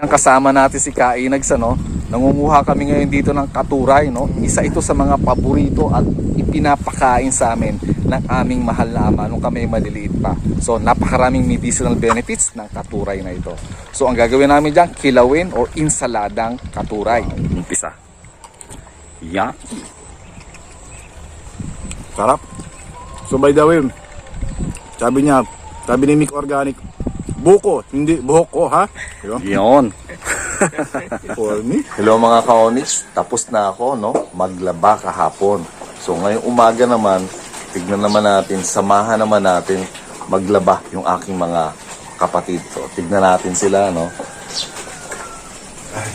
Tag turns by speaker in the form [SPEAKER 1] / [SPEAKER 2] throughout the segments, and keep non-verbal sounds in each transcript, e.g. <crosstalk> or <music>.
[SPEAKER 1] Yan kasama natin si Kainags ano. Nangunguha kami ngayon dito ng katuray no. Isa ito sa mga paborito at ipinapakain sa amin ng aming mahal na ama nung kami maliliit pa. So napakaraming medicinal benefits ng katuray na ito. So ang gagawin namin diyan kilawin o insaladang katuray. Umpisa. Yan.
[SPEAKER 2] Sarap. So by the way, sabi niya, sabi ni Mick Organic, buko, hindi buhok ko, ha?
[SPEAKER 1] Yon. <laughs>
[SPEAKER 2] For me.
[SPEAKER 1] Hello mga ka-Onyx, tapos na ako no, maglaba kahapon. So ngayong umaga naman, tignan naman natin, samahan naman natin maglaba yung aking mga kapatid. So tignan natin sila no.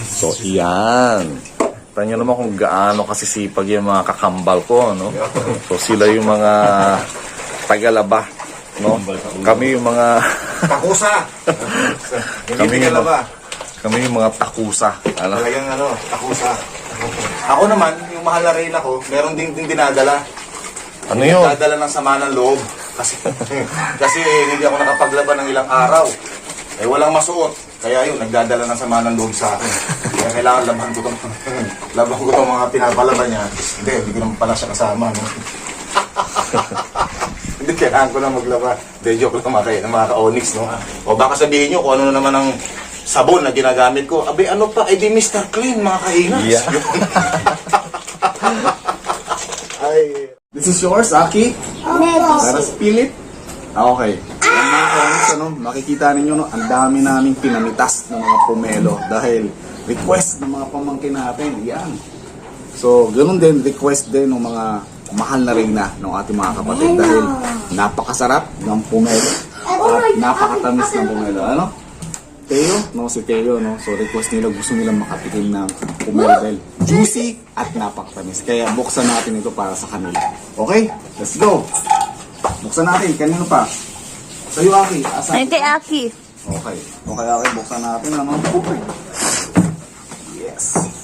[SPEAKER 1] So iyan. Tignan naman kung gaano kasisipag yung mga kakambal ko no. So sila yung mga tagalaba no. Kami yung mga
[SPEAKER 2] Takusa! <laughs>
[SPEAKER 1] Kami
[SPEAKER 2] Hindi
[SPEAKER 1] nga
[SPEAKER 2] ba?
[SPEAKER 1] kami yung mga takusa. Ano?
[SPEAKER 2] Talagang ano, takusa. Ako naman, yung mahal na reyna ko, meron din, din dinadala.
[SPEAKER 1] Ano yun?
[SPEAKER 2] Dadala ng sama ng loob. Kasi, <laughs> kasi hindi ako nakapaglaban ng ilang araw. Eh, walang masuot. Kaya yun, nagdadala ng sama ng loob sa akin. Kaya kailangan laban ko tong, <laughs> laban ko tong mga pinapalaban niya. Hindi, hindi ko naman pala siya kasama. No? Hindi, kailangan ko na maglaba. Hindi, joke lang mga, kay- mga ka-onyx, no? O baka sabihin nyo kung ano na naman ang sabon na ginagamit ko. Abi, ano pa? Eh, di Mr. Clean, mga kainas.
[SPEAKER 1] Yeah. <laughs>
[SPEAKER 2] Ay. This is yours, Aki. Para spill it. Ah, okay. Yan mga comments, ano, makikita ninyo, no, ang dami naming pinamitas ng mga pomelo dahil request ng mga pamangkin natin. Yan. So, ganun din, request din ng mga mahal na reyna ng ating mga kapatid dahil napakasarap ng pomelo at napakatamis ng pomelo. Ano? Teo, no, si Teo, no. So request nila gusto nilang makatikim ng pomelo dahil juicy at napakatamis. Kaya buksan natin ito para sa kanila. Okay? Let's go. Buksan natin. Kanino pa? Sa'yo, Aki. Asa?
[SPEAKER 3] Ayun kay Aki.
[SPEAKER 2] Okay. Okay, Aki. Buksan natin. Ano? Okay. Yes.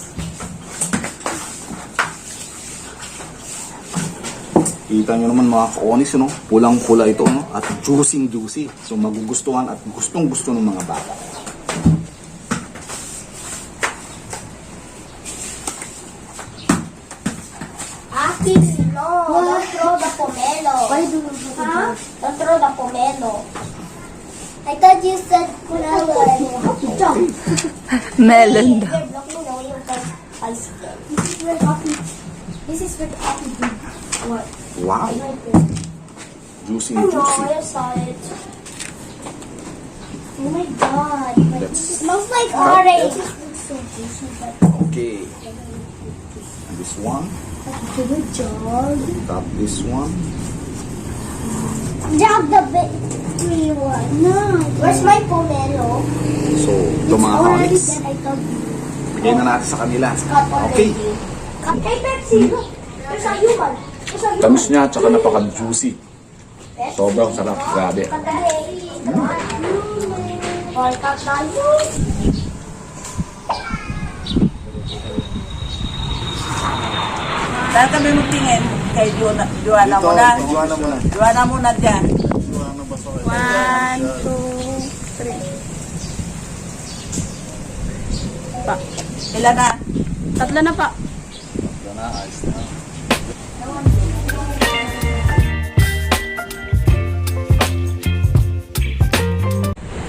[SPEAKER 2] Kita nyo naman mga ka-onis, no? Pulang-pula ito, no? At juicy-juicy. So magugustuhan at gustong-gusto ng mga bata.
[SPEAKER 4] Aki, no. Don't throw the pomelo. Why do you do huh? Don't throw the pomelo. I thought you said pomelo.
[SPEAKER 3] Melon daw.
[SPEAKER 4] You're blocking the way of the bicycle. This is where Aki. This is where Aki did. What?
[SPEAKER 2] Wow. Juicy,
[SPEAKER 4] know,
[SPEAKER 2] juicy.
[SPEAKER 4] I saw it. Oh my god.
[SPEAKER 2] That's-
[SPEAKER 4] it smells like orange.
[SPEAKER 2] Okay. This one.
[SPEAKER 4] good job.
[SPEAKER 2] Tap this one.
[SPEAKER 4] Drop the big one. No. Where's my pomelo?
[SPEAKER 2] So, ito mga comics. Bigay na natin sa kanila. Okay.
[SPEAKER 4] Hey, Pepsi, look. There's a human.
[SPEAKER 1] Tamis niya, tsaka napaka-juicy. Sobrang sarap, grabe.
[SPEAKER 4] Tayo.
[SPEAKER 3] Saan kami magtingin? Kay Joanna, Joanna mo na.
[SPEAKER 2] Joanna mo na.
[SPEAKER 3] Joanna mo na dyan. One, two, three. Pa. Ilan na? Tatlo na pa.
[SPEAKER 2] na, ayos na.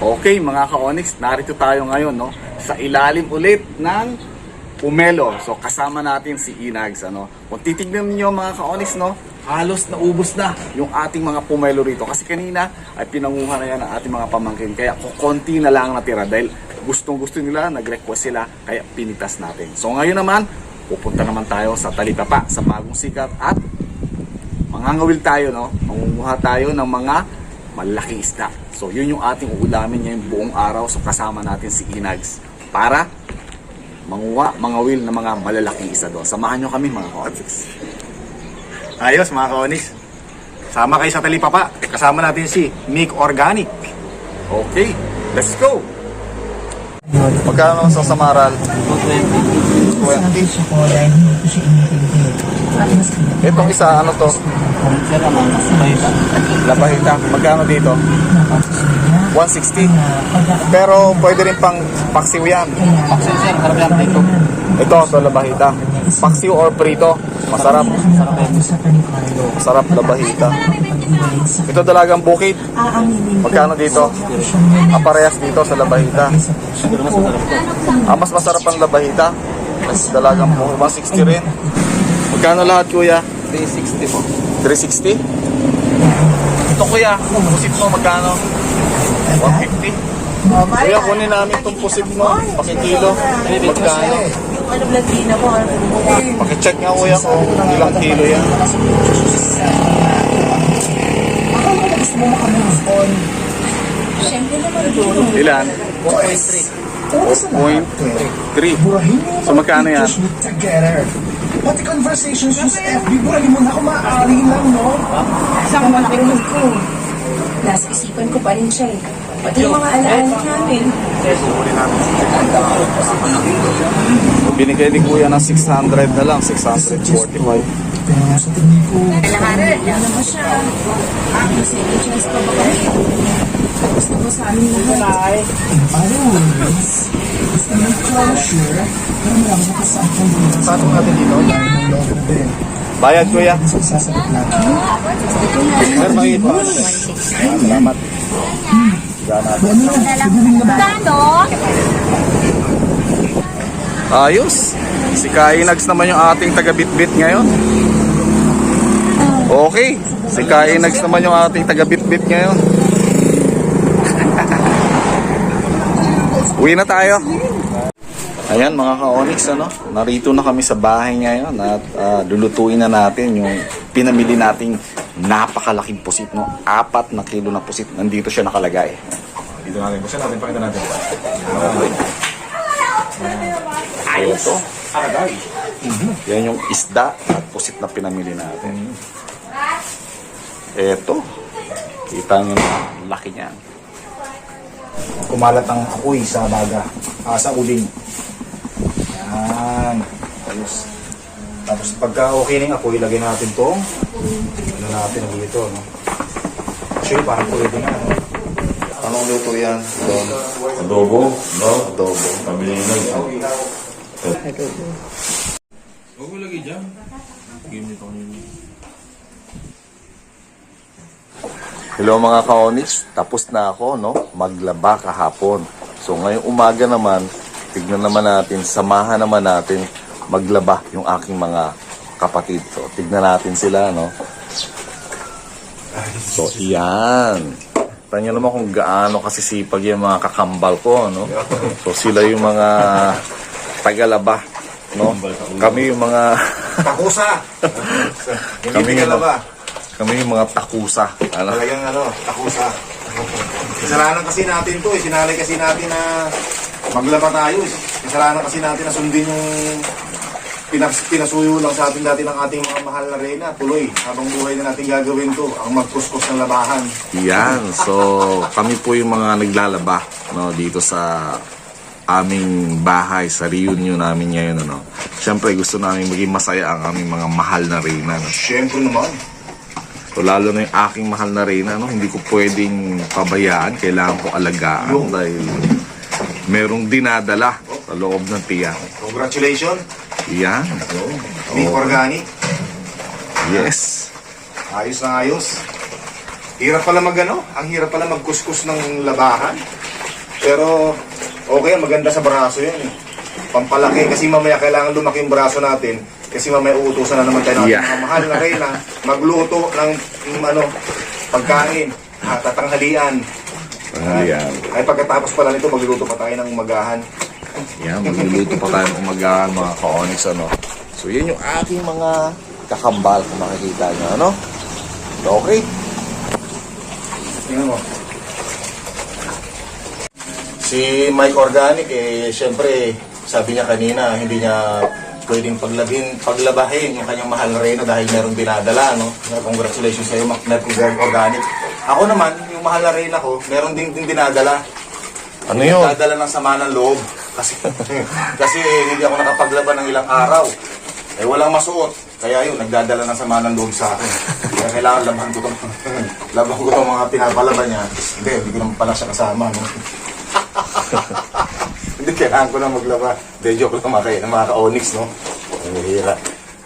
[SPEAKER 2] Okay mga ka-Onyx, narito tayo ngayon no, sa ilalim ulit ng Pumelo. So kasama natin si Inags. Ano. Kung titignan niyo mga ka-Onyx, no, halos naubos na yung ating mga Pumelo rito. Kasi kanina ay pinanguha na yan ng ating mga pamangkin. Kaya kukonti na lang natira dahil gustong gusto nila, nag-request sila, kaya pinitas natin. So ngayon naman, pupunta naman tayo sa Talipapa, sa bagong sikat at mangangawil tayo, no? Mangunguha tayo ng mga malalaking isda. So, yun yung ating uulamin ngayong buong araw. So, kasama natin si Inags para manguha, mangawil ng mga malalaking isda doon. Samahan nyo kami, mga kaonis. Ayos, mga kaonis. Sama kayo sa Talipapa. Kasama natin si Mick Organic. Okay, let's go! Magkano sa Samaral? 20. Itong isa, ano to? Lapahita. Magkano dito? 160. Pero pwede rin pang paksiw yan.
[SPEAKER 5] Paksiw sir, harap yan dito.
[SPEAKER 2] Ito, ito labahita. Paksiw or prito. Masarap. Masarap labahita. Ito dalagang bukid. Magkano dito? Ah, parehas dito sa labahita. Ah, mas masarap ang labahita. Mas dalagang bukid. 160 rin. Magkano lahat kuya?
[SPEAKER 5] 360 po.
[SPEAKER 2] 360? Ito kuya, pusit mo magkano? 150? Kuya, kunin namin itong pusit mo. Pakikilo. Magkano?
[SPEAKER 3] Ano, Latina mo, mo.
[SPEAKER 2] Pakicheck nga kuya kung ilang kilo yan. Ilan? 4.3. So magkano yan?
[SPEAKER 6] together. Pati conversations sa FB, burahin mo na kung maaari lang, no?
[SPEAKER 3] Isang malaking ko. Nasa isipan ko pa rin siya eh. Pati yung mga alaala namin.
[SPEAKER 2] Binigay ni kuya ng 600 na lang, 645.
[SPEAKER 6] Pero nga sa tingin ko,
[SPEAKER 3] Wala naman siya. May second chance pa ba kami? Na ba sa amin lahat?
[SPEAKER 6] in other gusto mo closure, pero marami na kasama kong sa
[SPEAKER 2] Patong natin dito.
[SPEAKER 6] loob na din.
[SPEAKER 2] Bayad kuya.
[SPEAKER 6] Sa sasagot natin.
[SPEAKER 2] Sir. Salamat. Ayos. Si Kainags naman yung ating taga-bitbit ngayon. Okay. Si Kainags naman yung ating taga-bitbit ngayon. Uwi na tayo. Ayan mga ka-onyx, ano? narito na kami sa bahay ngayon at ah, lulutuin na natin yung pinamili nating napakalaking pusit. No? Apat na kilo na pusit. Nandito siya nakalagay. Dito natin. Basta natin, pakita natin. Ito. Yan yung isda at pusit na pinamili natin. Ito. Kita nyo na laki niyan.
[SPEAKER 7] Kumalat ang apoy sa baga, ah, sa uling. Yan. Ayos. Tapos pagka okay na yung apoy, lagay natin tong ano natin dito, no? Actually, parang pwede na, no?
[SPEAKER 2] Anong luto yan? Adobo? No? Adobo. Pabili na Hello mga ka-onyx, tapos na ako no, maglaba kahapon. So ngayong umaga naman, tignan naman natin, samahan naman natin maglaba yung aking mga kapatid. So tignan natin sila no. So iyan. Tanya naman kung gaano kasisipag yung mga kakambal ko no. So sila yung mga tagalaba no. Kami yung mga
[SPEAKER 7] Takusa! <laughs>
[SPEAKER 2] Kami
[SPEAKER 7] ka ba?
[SPEAKER 2] Kami yung mga takusa. Ano?
[SPEAKER 7] Talagang ano, takusa. Kasalanan kasi natin to, eh. Sinalay kasi natin na maglaba tayo. eh. Kasalanan kasi natin na sundin yung pinas, pinasuyo lang sa atin dati ng ating mga mahal na reyna. Tuloy, habang buhay na natin gagawin to, ang magkuskus ng labahan.
[SPEAKER 2] Yan. So, kami po yung mga naglalaba no, dito sa aming bahay, sa reunion namin ngayon. Ano. Siyempre, gusto namin maging masaya ang aming mga mahal na reyna. No.
[SPEAKER 7] Siyempre naman.
[SPEAKER 2] So, lalo na yung aking mahal na reyna, no, hindi ko pwedeng pabayaan. Kailangan ko alagaan dahil merong dinadala sa loob ng tiyan.
[SPEAKER 7] Congratulations.
[SPEAKER 2] Yan.
[SPEAKER 7] Beef organic.
[SPEAKER 2] Yes.
[SPEAKER 7] Ayos na ayos. Hirap pala mag ano, ang hirap pala magkuskus ng labahan. Pero okay, maganda sa braso yan eh. Pampalaki kasi mamaya kailangan lumaki yung braso natin kasi mamaya uutusan na naman tayo ng
[SPEAKER 2] Yeah.
[SPEAKER 7] mahal na reyna <laughs> magluto ng mm, ano, pagkain, ah, tatanghalian.
[SPEAKER 2] Ayan.
[SPEAKER 7] Ay pagkatapos pala nito magluluto pa tayo ng magahan.
[SPEAKER 2] Yan, magluluto pa tayo ng umagahan mga ka-onyx, ano. So, yan yung aking mga kakambal kung makikita nyo, ano. Okay.
[SPEAKER 7] Tingnan mo. Si Mike Organic, eh, syempre, sabi niya kanina, hindi niya pwedeng paglabin, paglabahin yung kanyang mahal na reyna dahil meron dinadala, no? Congratulations sa iyo, Mike Organic. Ako naman, yung mahal na reyna ko, meron din, din dinadala.
[SPEAKER 2] Ano yun?
[SPEAKER 7] Dinadala ng sama ng loob. Kasi, <laughs> kasi hindi ako nakapaglaban ng ilang araw. Eh, walang masuot. Kaya yun, nagdadala ng sama ng loob sa akin. Kaya kailangan laban ko tong laban <laughs> ko tong mga pinapalaban niya. Hindi, hindi ko naman pala siya kasama. No? <laughs> <laughs> kailangan ko na maglaba. Hindi, joke lang mga, kay- mga ka-onyx, no? Ang hira.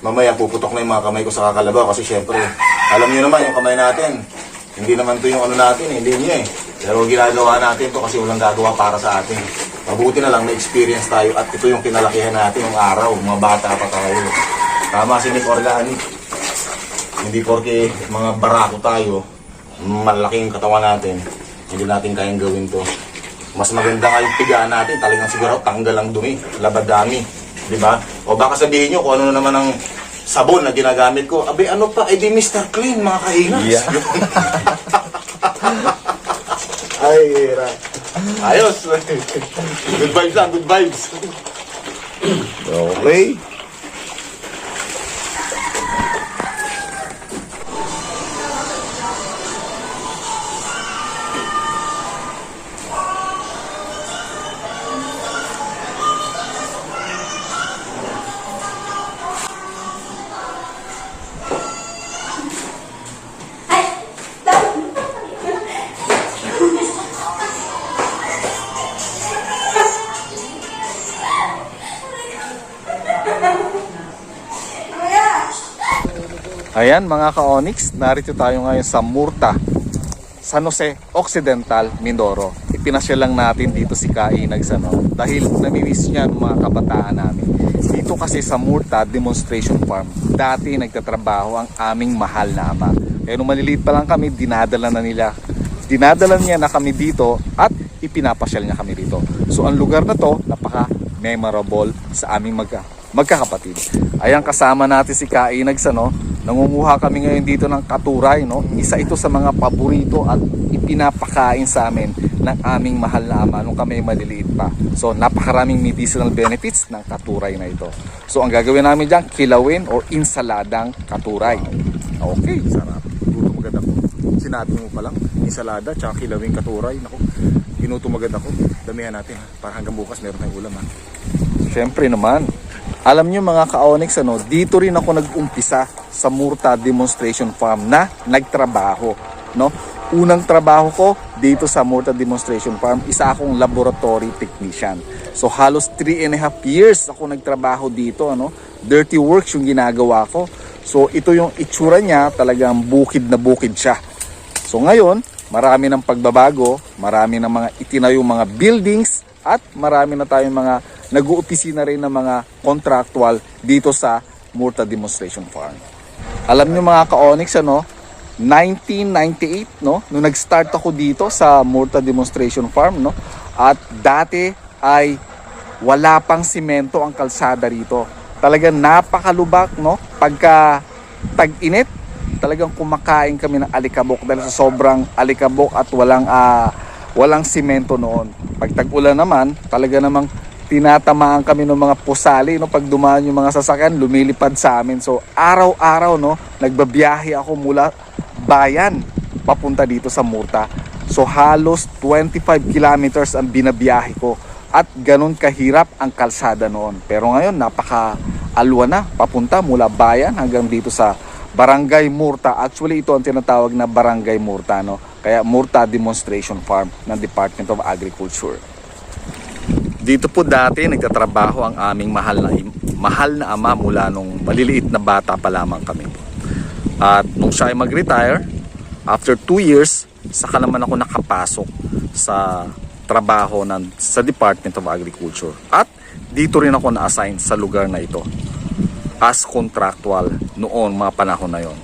[SPEAKER 7] Mamaya puputok na yung mga kamay ko sa kakalabaw kasi syempre, alam niyo naman yung kamay natin. Hindi naman to yung ano natin, eh, hindi niya eh. Pero ginagawa natin to kasi walang gagawa para sa atin. Mabuti na lang may experience tayo at ito yung kinalakihan natin yung araw, mga bata pa tayo. Tama si Nick Orlani. Hindi porke mga barako tayo, malaking katawan natin, hindi natin kayang gawin to. Mas maganda nga yung tigaan natin, talagang siguro tanggal ang dumi, labad dami. Di ba? O baka sabihin nyo kung ano na naman ang sabon na ginagamit ko. Abe, ano pa? Eh di Mr. Clean, mga kahinas.
[SPEAKER 2] Yeah. <laughs>
[SPEAKER 7] Ay, hira. Ayos. <laughs> good vibes lang, good vibes.
[SPEAKER 2] Okay. Ayan mga ka-Onyx, narito tayo ngayon sa Murta, San Jose Occidental, Mindoro. Ipinasya lang natin dito si Kainag ano, dahil namimiss niya ang mga kabataan namin. Dito kasi sa Murta Demonstration Farm, dati nagtatrabaho ang aming mahal na ama. Kaya nung maliliit pa lang kami, dinadala na nila. Dinadala niya na kami dito at ipinapasyal niya kami dito. So ang lugar na to, napaka memorable sa aming magka magkakapatid. Ayan kasama natin si Kainag sa no. Nangunguha kami ngayon dito ng katuray no. Isa ito sa mga paborito at ipinapakain sa amin ng aming mahal na ama nung kami maliliit pa. So napakaraming medicinal benefits ng katuray na ito. So ang gagawin namin diyan, kilawin or insaladang katuray. Okay, sarap. Gutom agad ako. Sinabi mo pa lang, insalada tsaka kilawin katuray. Nako, ginutom agad ako. Damihan natin ha. Para hanggang bukas meron tayong ulam ha. Siyempre naman. Alam niyo mga ka-Onyx, ano, dito rin ako nag-umpisa sa Murta Demonstration Farm na nagtrabaho. No? Unang trabaho ko dito sa Murta Demonstration Farm, isa akong laboratory technician. So halos 3 and a half years ako nagtrabaho dito. Ano? Dirty works yung ginagawa ko. So ito yung itsura niya, talagang bukid na bukid siya. So ngayon, marami ng pagbabago, marami ng mga itinayong mga buildings at marami na tayong mga nag-uopisina rin ng mga contractual dito sa Murta Demonstration Farm. Alam niyo mga ka-Onyx ano, 1998 no, nung nag-start ako dito sa Murta Demonstration Farm no, at dati ay wala pang simento ang kalsada rito. Talagang napakalubak no, pagka tag-init, talagang kumakain kami ng alikabok dahil sa sobrang alikabok at walang ah, walang simento noon. Pag tag-ulan naman, talaga namang tinatamaan kami ng mga pusali no? Pag dumaan yung mga sasakyan lumilipad sa amin. So araw-araw no? Nagbabiyahe ako mula bayan papunta dito sa Murta. So halos 25 kilometers ang binabiyahe ko. At ganun kahirap ang kalsada noon. Pero ngayon napaka alwa na papunta mula bayan hanggang dito sa Barangay Murta. Actually ito ang tinatawag na Barangay Murta no? Kaya Murta Demonstration Farm ng Department of Agriculture dito po dati nagtatrabaho ang aming mahal na mahal na ama mula nung maliliit na bata pa lamang kami. At nung siya ay mag-retire, after 2 years, saka naman ako nakapasok sa trabaho ng, sa Department of Agriculture. At dito rin ako na-assign sa lugar na ito as contractual noon mga panahon na yon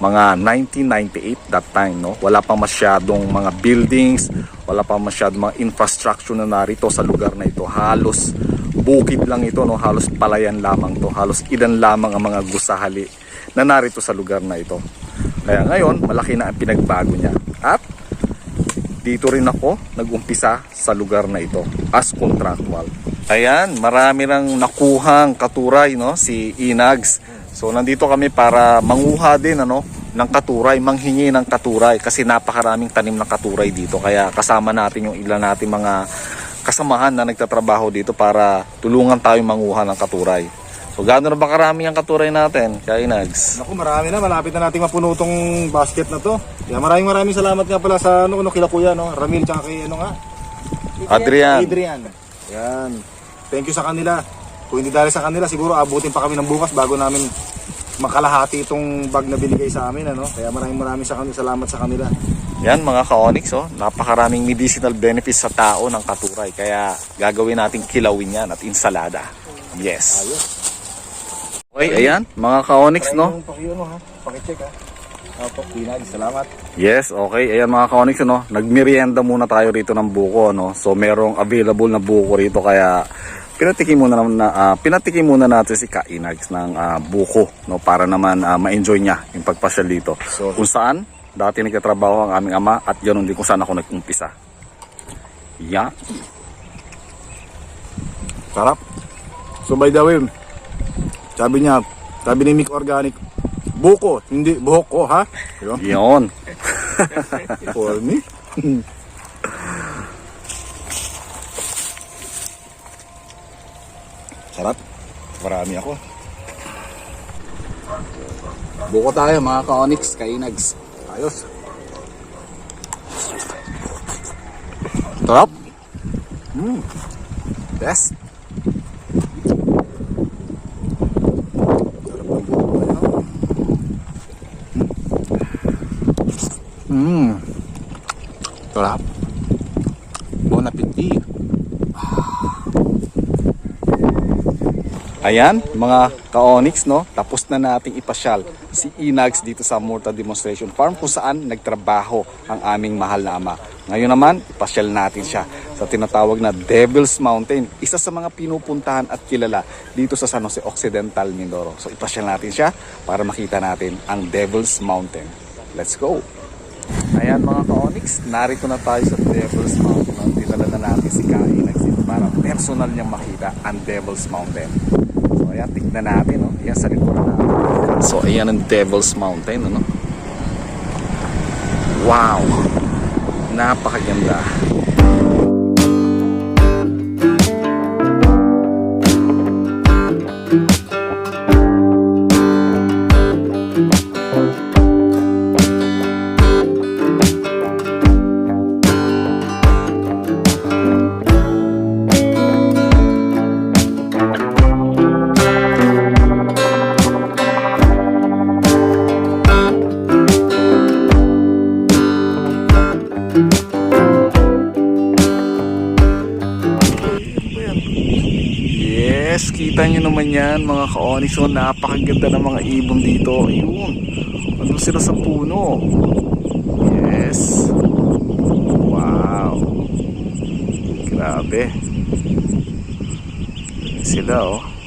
[SPEAKER 2] mga 1998 that time no? Wala pa masyadong mga buildings wala pa masyadong mga infrastructure na narito sa lugar na ito. Halos bukid lang ito no? Halos palayan lamang to. Halos ilan lamang ang mga gusahali na narito sa lugar na ito. Kaya ngayon malaki na ang pinagbago niya. At dito rin ako nag-umpisa sa lugar na ito as contractual. Ayan, marami nang nakuhang katuray no? Si Inags. So nandito kami para manguha din ano ng katuray, manghingi ng katuray kasi napakaraming tanim ng katuray dito. Kaya kasama natin yung ilan natin mga kasamahan na nagtatrabaho dito para tulungan tayo manguha ng katuray. So gaano na ba karami ang katuray natin, Kaya Inags?
[SPEAKER 7] Naku, marami na. Malapit na nating mapuno tong basket na to. Kaya maraming maraming salamat nga pala sa ano, ano kila kuya, no? Ramil tsaka kay ano nga?
[SPEAKER 2] Adrian.
[SPEAKER 7] Adrian. Yan. Thank you sa kanila. Kung hindi dahil sa kanila, siguro abutin pa kami ng bukas bago namin makalahati itong bag na binigay sa amin. Ano? Kaya maraming maraming sa kanila, salamat sa kanila.
[SPEAKER 2] Yan mga ka-onyx, oh, napakaraming medicinal benefits sa tao ng katuray. Kaya gagawin natin kilawin yan at insalada. Yes. Okay, ayan, mga ka-onyx, no?
[SPEAKER 7] Yung paki, ano, ha? Pakicheck ha. Opo, Pinag, salamat.
[SPEAKER 2] Yes, okay. Ayan mga ka-onyx, no? Nagmerienda muna tayo rito ng buko, no? So, merong available na buko rito, kaya pinatikim muna na, ah, pinatikim muna natin si Kainags ng ah, buko, no? Para naman ah, ma-enjoy niya yung pagpasyal dito.
[SPEAKER 7] So-
[SPEAKER 2] kung saan, dati nagtatrabaho ang aming ama at ganoon din kung saan ako nag-umpisa. Yeah.
[SPEAKER 7] Sarap. So by the way, sabi niya, sabi ni Mick Organic, buko, hindi buhok ko, ha? Yun.
[SPEAKER 2] Yun.
[SPEAKER 7] For me. <laughs> Sarap. Marami ako.
[SPEAKER 2] Buko tayo mga ka-onyx, Kainags.
[SPEAKER 7] Ayos.
[SPEAKER 2] Sarap. Mm. Yes.
[SPEAKER 7] Sarap ng buko. Ano?
[SPEAKER 2] Mm. Sarap. Bon appetit. Ayan, mga ka-onyx, no? Tapos na nating ipasyal si Inags dito sa Murta Demonstration Farm kung saan nagtrabaho ang aming mahal na ama. Ngayon naman, ipasyal natin siya sa tinatawag na Devil's Mountain. Isa sa mga pinupuntahan at kilala dito sa San Jose Occidental, Mindoro. So ipasyal natin siya para makita natin ang Devil's Mountain. Let's go! Ayan mga ka-onyx, narito na tayo sa Devil's Mountain. Dinala na natin si Kai Nagsin para personal niyang makita ang Devil's Mountain. Tignan natin. No? Ayan sa likuran natin. So ayan ang Devil's Mountain. Ano? Wow! Napakaganda. Yes, kita nyo naman yan mga ka-onyx. So, napakaganda ng mga ibon dito. Ayun. Ano sila sa puno? Yes. Wow. Grabe. Sila oh.